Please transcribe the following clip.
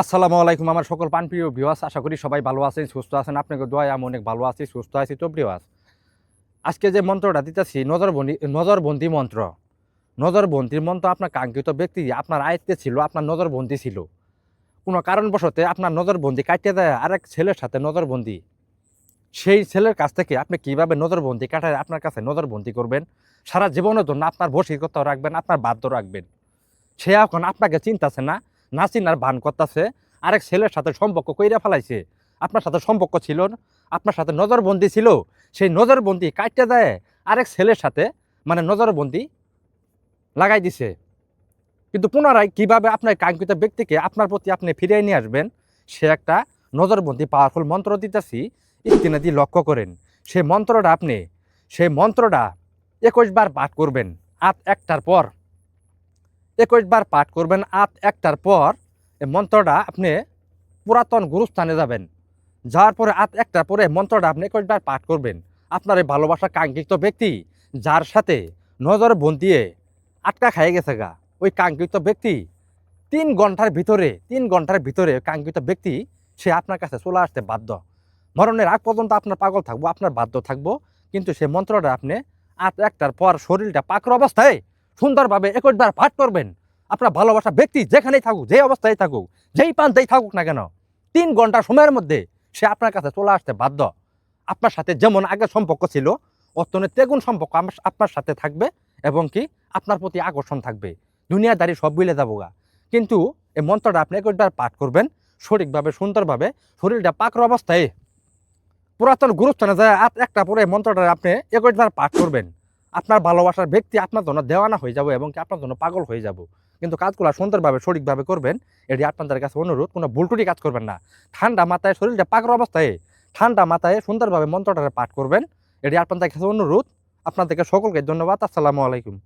আসসালামু আলাইকুম আমার সকল পানপ্রিয় ভিওয়াস আশা করি সবাই ভালো আছেন, সুস্থ আছেন। আপনাকে দোয়ায় আমি অনেক ভালো আছি, সুস্থ আছি তো ভিওয়াস আজকে যে মন্ত্রটা দিতেছি, নজরবন্দি নজরবন্দি মন্ত্র। নজরবন্দির মন্ত্র আপনার কাঙ্ক্ষিত ব্যক্তি, আপনার আয়ত্তে ছিল, আপনার নজরবন্দি ছিল। কোনো কারণবশতে আপনার নজরবন্দি কাটিয়ে দেয় আরেক ছেলের সাথে নজরবন্দি। সেই ছেলের কাছ থেকে আপনি কীভাবে নজরবন্দি কাটায় আপনার কাছে নজরবন্দি করবেন? সারা জীবনের জন্য আপনার বসিকতাও রাখবেন, আপনার বাধ্য রাখবেন। সে এখন আপনাকে চিন্তাছে না না চিনার ভান করতেছে, আরেক ছেলের সাথে সম্পর্ক কইরা ফেলাইছে। আপনার সাথে সম্পর্ক ছিল, আপনার সাথে নজরবন্দি ছিল, সেই নজরবন্দি কাটতে দেয়, আরেক ছেলের সাথে মানে নজরবন্দি লাগাই দিছে। কিন্তু পুনরায় কীভাবে আপনার কাঙ্ক্ষিত ব্যক্তিকে আপনার প্রতি আপনি ফিরিয়ে নিয়ে আসবেন, সে একটা নজরবন্দি পাওয়ারফুল মন্ত্র দিতেছি ইতিনাদি লক্ষ্য করেন। সেই মন্ত্রটা আপনি সেই মন্ত্রটা একুশ বার পাঠ করবেন আট একটার পর। একুশ বার পাঠ করবেন আট একটার পর এই মন্ত্রটা আপনি পুরাতন গুরুস্থানে যাবেন। যাওয়ার পরে আট একটার পরে মন্ত্রটা আপনি একুশ বার পাঠ করবেন। আপনার এই ভালোবাসা কাঙ্ক্ষিত ব্যক্তি, যার সাথে নজর বন্দিয়ে আটকা খাইয়ে গেছে গা, ওই কাঙ্ক্ষিত ব্যক্তি তিন ঘণ্টার ভিতরে, তিন ঘণ্টার ভিতরে কাঙ্ক্ষিত ব্যক্তি, সে আপনার কাছে চলে আসতে বাধ্য। মরণের আগ পর্যন্ত আপনার পাগল থাকব, আপনার বাধ্য থাকব, কিন্তু সে মন্ত্রটা আপনি আট একটার পর শরীরটা পাকর অবস্থায় সুন্দরভাবে একটবার পাঠ করবেন। আপনার ভালোবাসা ব্যক্তি যেখানেই থাকুক যে অবস্থায় থাকুক, যেই প্রান্তেই থাকুক না কেন, তিন ঘণ্টা সময়ের মধ্যে সে আপনার কাছে চলে আসতে বাধ্য। আপনার সাথে যেমন আগে সম্পর্ক ছিল অত্যন্ত তেগুন সম্পর্ক আপনার সাথে থাকবে এবং কি আপনার প্রতি আকর্ষণ থাকবে। দুনিয়াদারি সব বিলে যাব গা। কিন্তু এই মন্ত্রটা আপনি একবার পাঠ করবেন, সঠিকভাবে, সুন্দরভাবে, শরীরটা পাকর অবস্থায় পুরাতন গুরুত্ব না যায় একটা পরে মন্ত্রটা আপনি একবার পাঠ করবেন। আপনার ভালোবাসার ব্যক্তি আপনার জন্য দেওয়ানা হয়ে যাব এবং আপনার জন্য পাগল হয়ে যাব। কিন্তু কাজগুলা সুন্দরভাবে, সঠিকভাবে করবেন, এটি আপনাদের কাছে অনুরোধ, কোনো ভুলটুটি কাজ করবেন না। ঠান্ডা মাথায় শরীরটা পাগল অবস্থায়, ঠান্ডা মাথায় সুন্দরভাবে মন্ত্রটা পাঠ করবেন, এটি আপনাদের কাছে অনুরোধ। আপনাদেরকে সকলকে ধন্যবাদ, আসসালামু আলাইকুম।